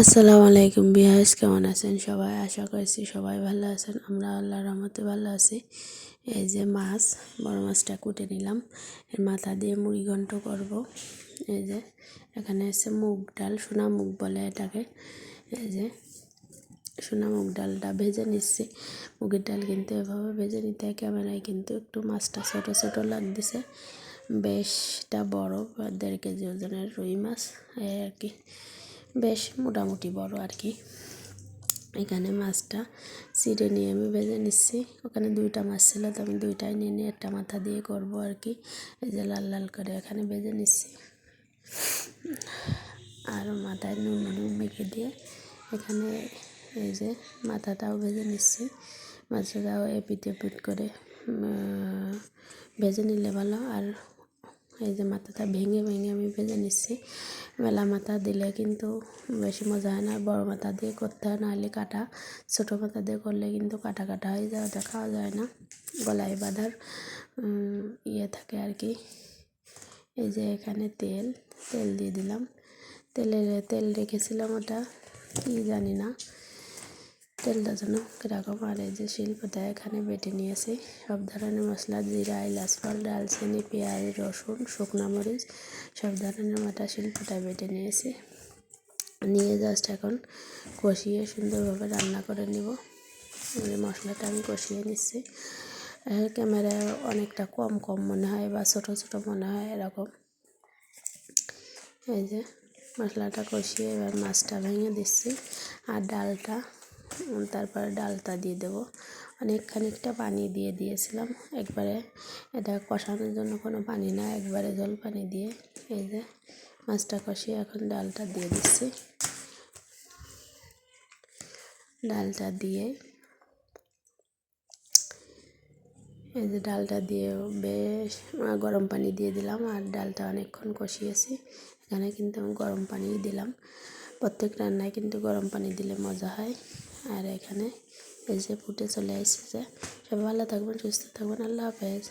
আসসালামু আলাইকুম বিহাস কেমন আছেন সবাই? আশা করছি সবাই ভালো আছেন। আমরা আল্লাহ রহমতে ভালো আছি। এই যে মাছ, বড় মাছটা কুটে নিলাম। এর মাথা দিয়ে মুড়ি ঘন্ট করব। এই যে এখানে আছে মুগ ডাল, সোনা মুগ বলে এটাকে। এই যে সোনা মুগ ডালটা ভেজে নিচ্ছি। মুগের ডাল কিন্তু এভাবে ভেজে নিতে ক্যামেরায় কিন্তু একটু মাছটা ছোটো ছোটো লাগতেছে। বেশটা বড়, দেড় কেজি ওজনের রুই মাছ, এই আর কি। বেশ মোটামুটি বড় আর কি। এখানে মাছটা চিড়ে নিয়ে আমি ভেজে নিচ্ছি। ওখানে দুইটা মাছ ছিল, তো আমি দুইটাই নিয়ে নিয়ে একটা মাথা দিয়ে করব আর কি। এই যে লাল লাল করে এখানে ভেজে নিচ্ছি। আর মাথায় নুন নুন মেখে দিয়ে এখানে এই যে মাথাটাও ভেজে নিচ্ছি। মাছটাও এপিট এপিট করে ভেজে নিলে ভালো। আর এই যে মাথাটা ভেঙে ভেঙে আমি ভেজে নিচ্ছি। মেলা মাথা দিলে কিন্তু বেশি মজা হয় না। বড় মাথা দিয়ে করতে হয়, নাহলে কাটা, ছোটো মাথা দিয়ে করলে কিন্তু কাটা কাটা হয়ে যায়, ওটা খাওয়া যায় না। গলায় বাঁধার ইয়ে থাকে আর কি। এই যে এখানে তেল তেল দিয়ে দিলাম। তেলে তেল রেখেছিলাম ওটা, কী জানি না। তেলটা যেন কীরকম আর এই যে শিল্পটা এখানে বেটে নিয়েছি? সব ধরনের মশলা, জিরা ইলাচ ফল ডালচিনি পেঁয়াজ, রসুন, শুকনো মরিচ, সব ধরনের মাটা শিল্পটা বেটে নিয়েছি? নিয়ে জাস্ট এখন কষিয়ে সুন্দরভাবে রান্না করে নিব। মশলাটা আমি কষিয়ে নিচ্ছি। ক্যামেরায় অনেকটা কম কম মনে হয় বা ছোটো ছোটো মনে হয় এরকম। এই যে মশলাটা কষিয়ে এবার মাছটা ভেঙে দিচ্ছি। আর ডালটা তারপরে ডালটা দিয়ে দেবো। অনেক খানিকটা পানি দিয়ে দিয়েছিলাম। একবারে এটা কষানোর জন্য কোনো পানি না, একবারে জল পানি দিয়ে এই যে মাছটা কষিয়ে এখন ডালটা দিয়ে দিচ্ছি। ডালটা দিয়ে এই যে ডালটা দিয়ে বেশ গরম পানি দিয়ে দিলাম আর ডালটা অনেকক্ষণ কষিয়েছি। এখানে কিন্তু আমি গরম পানি দিলাম। প্রত্যেক রান্নায় কিন্তু গরম পানি দিলে মজা হয়। আর এখানে এই যে ফুটে চলে এসেছে সবাই ভালো থাকবেন সুস্থ থাকবেন আল্লাহ হাফেজ।